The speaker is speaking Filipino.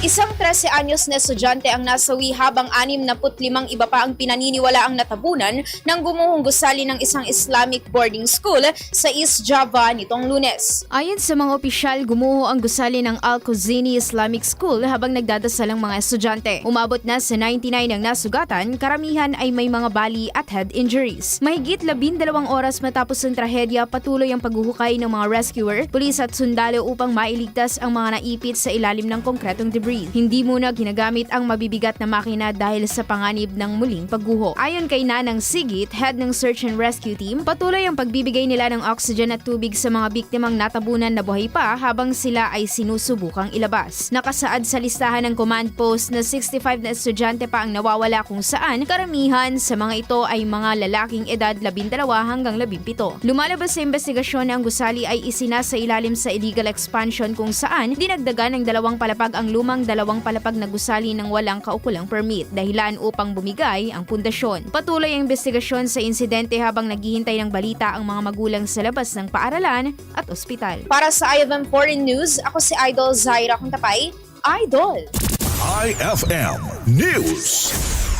Isang 13 anyos na estudyante ang nasawi habang 65 iba pa ang pinaniniwala ang natabunan ng gumuhong gusali ng isang Islamic boarding school sa East Java nitong lunes. Ayon sa mga opisyal, gumuho ang gusali ng Al-Khuzini Islamic School habang nagdadasal ang mga estudyante. Umabot na sa 99 ang nasugatan, karamihan ay may mga bali at head injuries. Mahigit 12 oras matapos ang trahedya, patuloy ang paghuhukay ng mga rescuer, pulis at sundalo upang mailigtas ang mga naipit sa ilalim ng konkretong debris. Hindi muna ginagamit ang mabibigat na makina dahil sa panganib ng muling pagguho. Ayon kay Nanang Sigit, head ng search and rescue team, patuloy ang pagbibigay nila ng oxygen at tubig sa mga biktimang natabunan na buhay pa habang sila ay sinusubukang ilabas. Nakasaad sa listahan ng command post na 65 na estudyante pa ang nawawala kung saan karamihan sa mga ito ay mga lalaking edad 12 hanggang 17. Lumalabas sa investigasyon na ang gusali ay isinasa ilalim sa illegal expansion kung saan dinagdagan ng dalawang palapag ang lumang dalawang palapag na gusali ng walang kaukulang permit dahilan upang bumigay ang pundasyon. Patuloy ang investigasyon sa insidente habang naghihintay ng balita ang mga magulang sa labas ng paaralan at ospital. Para sa IFM Foreign News, ako si Idol Zaira Kuntapay. Idol! IFM News.